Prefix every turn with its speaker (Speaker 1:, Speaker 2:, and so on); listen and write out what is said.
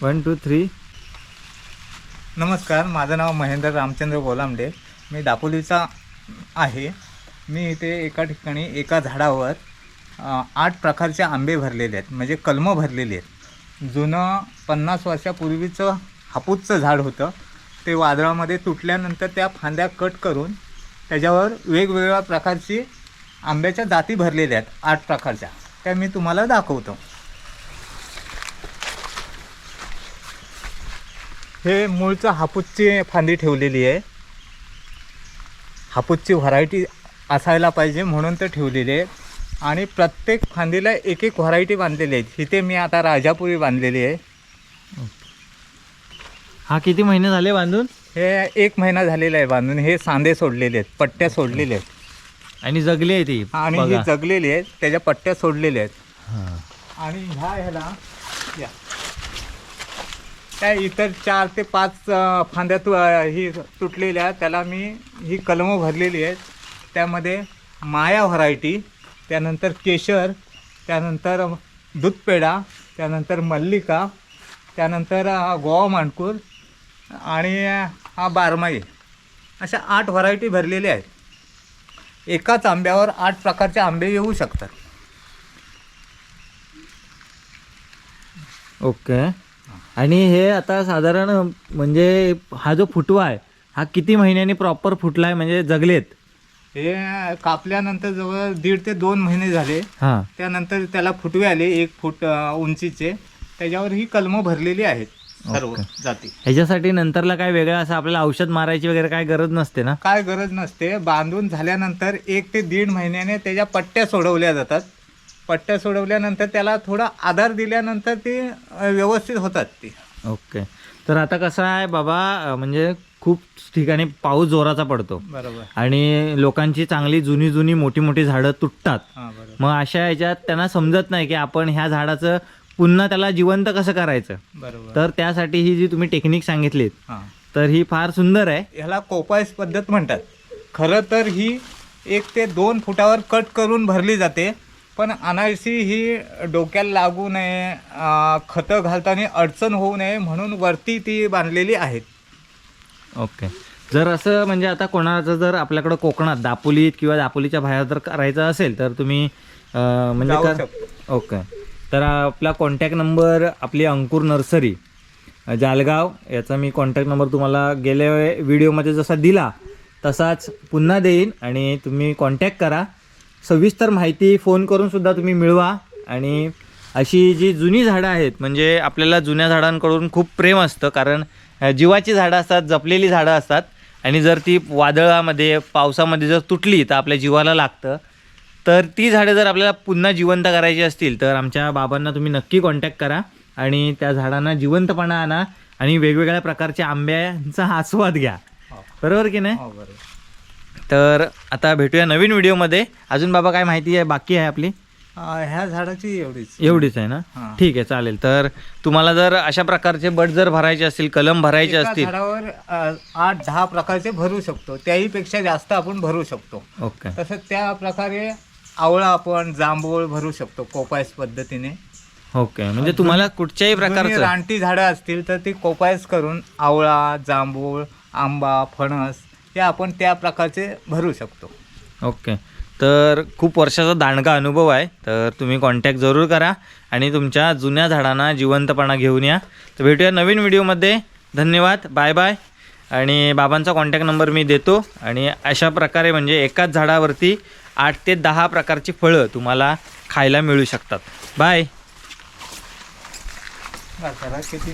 Speaker 1: One two three
Speaker 2: नमस्कार माझं नाव महेंद्र रामचंद्र गोलामडे मी दापोलीचा आहे. मी इथे एका ठिकाणी एका झाडावर आठ प्रकारचे आंबे भरलेले आहेत. म्हणजे कलमं भरलेली आहेत. जुनं पन्नास वर्षापूर्वीचं हापूसचं झाड होतं. ते वादळामध्ये तुटल्यानंतर त्या फांद्या कट करून त्याच्यावर वेगवेगळ्या प्रकारची आंब्याच्या जाती भरलेल्या आहेत आठ प्रकारच्या. त्या मी तुम्हाला दाखवतो. हे मूळचं हापूसची फांदी ठेवलेली आहे. हापूसची व्हरायटी असायला पाहिजे म्हणून तर ठेवलेली आहे. आणि प्रत्येक फांदीला एक एक व्हरायटी बांधलेली आहे इथे मी आता राजापुरी बांधलेली आहे.
Speaker 1: हा किती महिने झाले बांधून?
Speaker 2: हे एक महिना झालेला आहे बांधून. हे सांदे सोडलेले आहेत. पट्ट्या सोडलेल्या आहेत.
Speaker 1: आणि जगली आहे ती.
Speaker 2: आणि ही. जगलेली आहेत त्याच्या पट्ट्या सोडलेल्या आहेत. आणि ह्या ह्याला या. त्या इतर चार ते पाच फांद्या तु ही तुटलेल्या त्याला मी ही कलमं भरलेली आहेत. त्यामध्ये माया व्हरायटी त्यानंतर केशर त्यानंतर दूधपेढा त्यानंतर मल्लिका त्यानंतर गोवा मांडकूर आणि हा बारमाई अशा आठ व्हरायटी भरलेल्या आहेत. एकाच आंब्यावर आठ प्रकारचे आंबे येऊ शकतात.
Speaker 1: ओके. आणि हे आता साधारण म्हणजे हा जो फुटवा आहे हा किती महिन्यांनी प्रॉपर फुटला आहे म्हणजे जगलेत?
Speaker 2: हे कापल्यानंतर जवळ दीड ते दोन महिने झाले.
Speaker 1: हां.
Speaker 2: त्यानंतर त्याला फुटवे आले एक फूट अ, उंचीचे. त्याच्यावर ही कलमं भरलेली आहेत सर्व. जाती.
Speaker 1: ह्याच्यासाठी नंतरला काय वेगळं असं आपल्याला औषध मारायची वगैरे काय गरज नसते ना?
Speaker 2: काय गरज नसते. बांधून झाल्यानंतर एक ते दीड महिन्याने त्याच्या पट्ट्या सोडवल्या जातात. पट्ट्या सोडवल्यानंतर त्याला थोडा आधार दिल्यानंतर ती व्यवस्थित होतात ती.
Speaker 1: ओके. तर आता कसं आहे बाबा म्हणजे खूप ठिकाणी पाऊस जोराचा पडतो.
Speaker 2: बरोबर.
Speaker 1: आणि लोकांची चांगली जुनी जुनी मोठी मोठी झाडं तुटतात.
Speaker 2: हां
Speaker 1: मग अशा ह्याच्यात त्यांना समजत नाही की आपण ह्या झाडाचं पुन्हा त्याला जिवंत कसं करायचं?
Speaker 2: बरोबर.
Speaker 1: तर त्यासाठी ही जी तुम्ही टेक्निक सांगितलीत
Speaker 2: हां.
Speaker 1: तर ही फार सुंदर आहे.
Speaker 2: ह्याला कोपायस पद्धत म्हणतात. खरं तर ही एक ते दोन फुटावर कट करून भरली जाते. पण अनायसी ही डोक्याला लागू नये खतं घालताना अडचण होऊ नये म्हणून वरती ती बांधलेली आहेत.
Speaker 1: ओके. जर असं म्हणजे आता कोणाचं जर आपल्याकडं कोकणात दापोलीत किंवा दापोलीच्या बाहेर जर करायचं असेल तर तुम्ही म्हणजे. ओके. तर आपला कॉन्टॅक्ट नंबर आपली अंकुर नर्सरी जालगाव याचा मी कॉन्टॅक्ट नंबर तुम्हाला गेल्या व्हिडिओमध्ये जसा दिला तसाच पुन्हा देईन आणि तुम्ही कॉन्टॅक्ट करा. सविस्तर माहिती फोन करून सुद्धा तुम्ही मिळवा. आणि अशी जी जुनी झाडं आहेत म्हणजे आपल्याला जुन्या झाडांकडून खूप प्रेम असतं कारण जीवाची झाडं असतात जपलेली झाडं असतात. आणि जर ती वादळामध्ये पावसामध्ये जर तुटली तर आपल्या जीवाला लागतं. तर ती झाडं जर आपल्याला पुन्हा जिवंत करायची असतील तर आमच्या बाबांना तुम्ही नक्की कॉन्टॅक्ट करा. आणि त्या झाडांना जिवंतपणा आणा. आणि वेगवेगळ्या प्रकारच्या आंब्याचा आस्वाद घ्या. बरोबर की नाही?
Speaker 2: बरोबर
Speaker 1: तर आता भेटूया नवीन व्हिडिओमध्ये. अजून बाबा काय माहिती आहे बाकी आहे आपली?
Speaker 2: ह्या झाडाची एवढीच.
Speaker 1: एवढीच आहे ना. ठीक आहे चालेल. तर तुम्हाला जर अशा प्रकारचे बट जर भरायचे असतील कलम भरायचे असतील
Speaker 2: झाडावर आठ दहा प्रकारचे भरू शकतो. त्याही पेक्षा जास्त आपण भरू शकतो.
Speaker 1: ओके.
Speaker 2: तसंच त्या प्रकारे आवळा आपण जांभूळ भरू शकतो कोपायस पद्धतीने.
Speaker 1: ओके. म्हणजे तुम्हाला कुठच्याही प्रकारचं
Speaker 2: रानटी झाडं असतील तर ती कोपायस करून आवळा जांभूळ आंबा फणस हे आपण त्या प्रकारचे भरू शकतो.
Speaker 1: ओके. तर खूप वर्षाचा दांडगा अनुभव आहे. तर तुम्ही कॉन्टॅक्ट जरूर करा आणि तुमच्या जुन्या झाडांना जिवंतपणा घेऊन या. तर भेटूया नवीन व्हिडिओमध्ये. धन्यवाद. बाय बाय आणि बाबांचा कॉन्टॅक्ट नंबर मी देतो. आणि अशा प्रकारे म्हणजे एकाच झाडावरती आठ ते दहा प्रकारची फळं तुम्हाला खायला मिळू शकतात. बाय
Speaker 2: किती